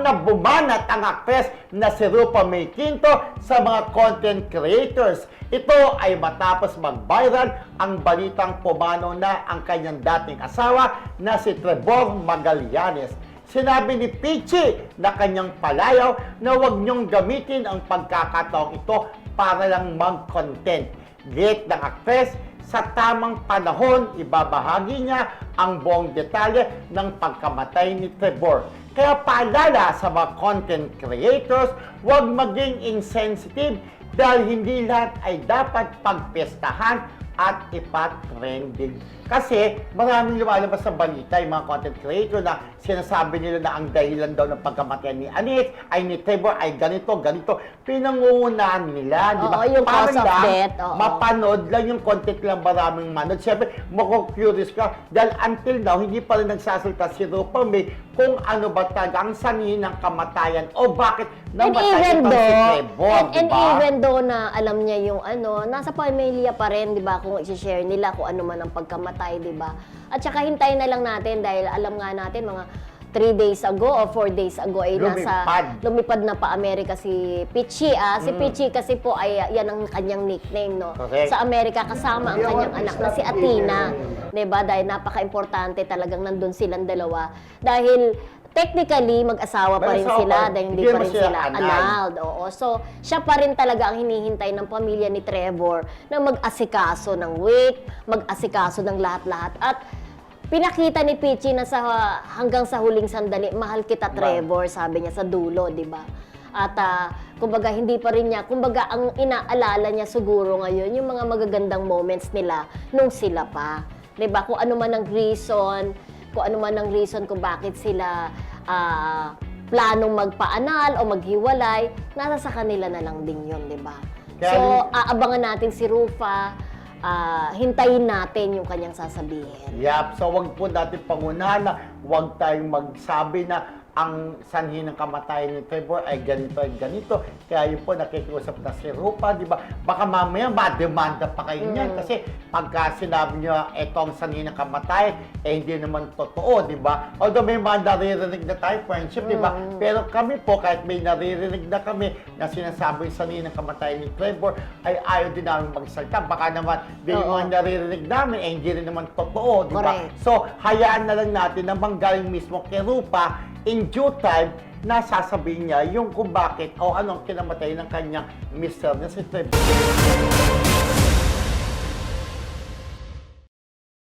Siyang nabumanat ang actress na si Rupa May Quinto sa mga content creators. Ito ay matapos mag-viral ang balitang pumanaw na ang kanyang dating asawa na si Trevor Magallanes. Sinabi ni Pichi na kanyang palayaw na huwag niyong gamitin ang pagkakataong ito para lang mag-content. Gate ng actress, sa tamang panahon, ibabahagi niya ang buong detalye ng pagkamatay ni Trevor. Kaya paalala sa mga content creators, huwag maging insensitive dahil hindi lahat ay dapat pagpestahan at ipat-trending. Kasi maraming lumalabas sa balita yung mga content creator na sinasabi nila na ang dahilan daw ng pagkamatay ni Anis ay ni Trevor ay ganito, ganito. Pinangungunahan nila, di ba? Oo, yung Para cause of lang death, oo. mapanood lang yung content lang maraming manood. Siyempre, mako-curious ka dahil until now, hindi pa rin nagsasalita si Rupa May kung ano ba talaga ang sanhin ng kamatayan o bakit And namatay itong si Trevor, and, and ba? even though na alam niya yung ano, nasa pamilya pa rin, di ba, kung i-share nila kung ano man ang pagkamatay, di ba? At saka hintayin na lang natin dahil alam nga natin mga 3 days ago or 4 days ago ay nasa Lumipad. lumipad na pa Amerika si Pichi ah. Si Pichi kasi po ay yan ang kanyang nickname no. Correct. Sa Amerika kasama ang kanyang anak na si Athena. 'Di ba? Dahil napaka-importante talagang nandun silang dalawa. Dahil technically mag-asawa pa rin sila pa- dahil hindi pa rin sila annulled. Oo. So, siya pa rin talaga ang hinihintay ng pamilya ni Trevor na mag-asikaso ng wake, mag-asikaso ng lahat-lahat. At pinakita ni Pichi na sa hanggang sa huling sandali, mahal kita Trevor, sabi niya sa dulo, di ba? At ah, kumbaga hindi pa rin niya, kumbaga ang inaalala niya siguro ngayon yung mga magagandang moments nila nung sila pa. 'Di ba? Kung ano man ang reason, kung ano man ang reason kung bakit sila ah, planong magpaanal o maghiwalay, nasa sa kanila na lang din 'yon, 'di ba? So, aabangan natin si Rufa, ah, hintayin natin yung kanyang sasabihin. Yap, so wag po natin pangunahan na wag tayong magsabi na ang sanhi ng kamatayan ni Trevor ay ganito ay ganito. Kaya yun po nakikiusap na si Rupa, di ba? Baka mamaya mademanda pa kayo niyan kasi pagka sinabi niyo ito ang sanhi ng kamatayan, eh hindi naman totoo, di ba? Although may mga naririnig na tayo, friendship, di ba? Pero kami po, kahit may naririnig na kami na sinasabi yung sanhi ng kamatayan ni Trevor, ay ayaw din namin magsalita. Baka naman, di Oo. mga naririnig namin, eh hindi rin naman totoo, di ba? Correct. So, hayaan na lang natin na manggaling mismo kay Rupa in due time na sasabihin niya yung kung bakit o anong kinamatay ng kanyang mister na si Trevor.